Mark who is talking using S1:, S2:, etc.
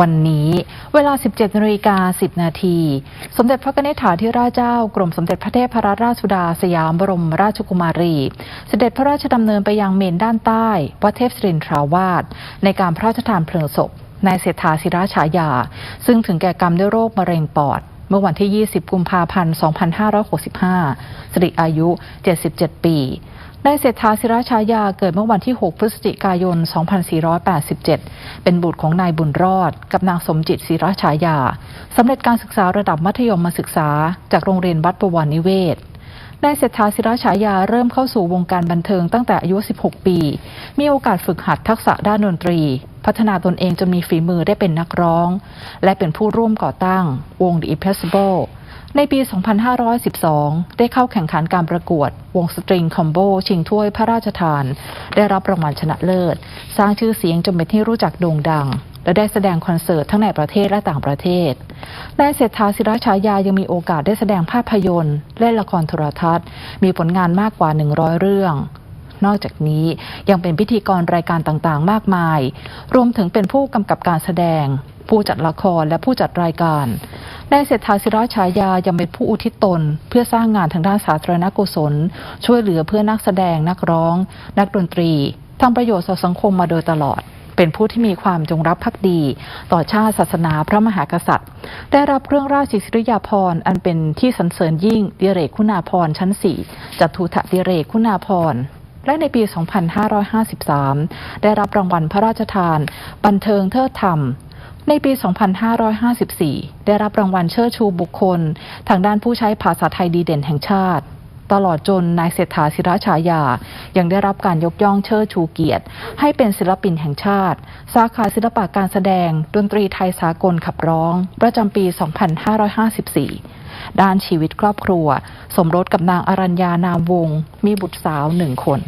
S1: วันนี้ เวลา 17นาฬิกา10 นาที สมเด็จพระนิธิถาธิราชเจ้ากรมสมเด็จพระเทพรัตนราชสุดาสยามบรมราชกุมารี เสด็จพระราชดำเนินไปยังเมนด้านใต้วัดเทพศรินทราวาสในการพระราชทานเพลิงศพนายเศรษฐาศิราฉายา ซึ่งถึงแก่กรรมด้วยโรคมะเร็งปอด มื่อวันที่ 20 กุมภาพันธ์ 2565 สิริอายุ 77 ปีนายเศรษฐาศิราชายาเกิดเมื่อวันที่ 6 พฤศจิกายน 2487 เป็นบุตรของนายบุญรอด กับนางสมจิตศิราชายา สำเร็จการศึกษาระดับมัธยมมาศึกษา จากโรงเรียนวัดประวันนิเวศนายเศรษฐาศิราชายาเริ่มเข้าสู่วงการบันเทิงตั้งแต่อายุ 16 ปี มีโอกาสฝึกหัดทักษะด้านดนตรี พัฒนาตนเองจนมีฝีมือได้เป็นนักร้อง และเป็นผู้ร่วมก่อตั้ง วง The Impossible ในปี 2512 ได้เข้าแข่งขันการประกวด วงสตริงคอมโบชิงถ้วยพระราชทาน ได้รับรางวัลชนะเลิศ สร้างชื่อเสียงจนเป็นที่รู้จักโด่งดัง และได้แสดงคอนเสิร์ตทั้งในประเทศและต่างประเทศ นายเศรษฐาศิราชายายังมีโอกาสได้แสดงภาพยนตร์ เล่นละครโทรทัศน์ มีผลงานมากกว่า 100 เรื่อง นอกจากนี้ยังเป็นพิธีกรรายการต่างๆ มากมาย รวมถึงเป็นผู้กำกับการแสดง ผู้จัดละครและผู้จัดรายการนายเศรษฐาศิราชายายังเป็นผู้อุทิศตน เพื่อสร้างงานทางด้านสาธารณกุศล ช่วยเหลือเพื่อนักแสดงนักร้อง นักดนตรีทำประโยชน์ต่อสังคมมาโดยตลอดเป็นผู้ที่มีความจงรักภักดี ต่อชาติศาสนาพระมหากษัตริย์ ได้รับเครื่องราชสิริยาภรณ์อันเป็นที่สรรเสริญยิ่งดิเรกคุณาภรณ์ชั้นสี่จัตุถดิเรกคุณาภรณ์ และในปี 2553 ได้รับรางวัลพระราชทาน บันเทิงเทิดธรรม ในปี 2554 ได้รับรางวัลเชิดชูบุคคล ทางด้านผู้ใช้ภาษาไทยดีเด่นแห่งชาติ ตลอดจนนายเศรษฐาศิราชายา ยังได้รับการยกย่องเชิดชูเกียรติ ให้เป็นศิลปินแห่งชาติ สาขาศิลปะการแสดง ดนตรีไทยสากลขับร้อง ประจำปี 2554 ด้านชีวิตครอบครัว สมรสกับนางอรัญญานามวง มีบุตรสาวหนึ่งคน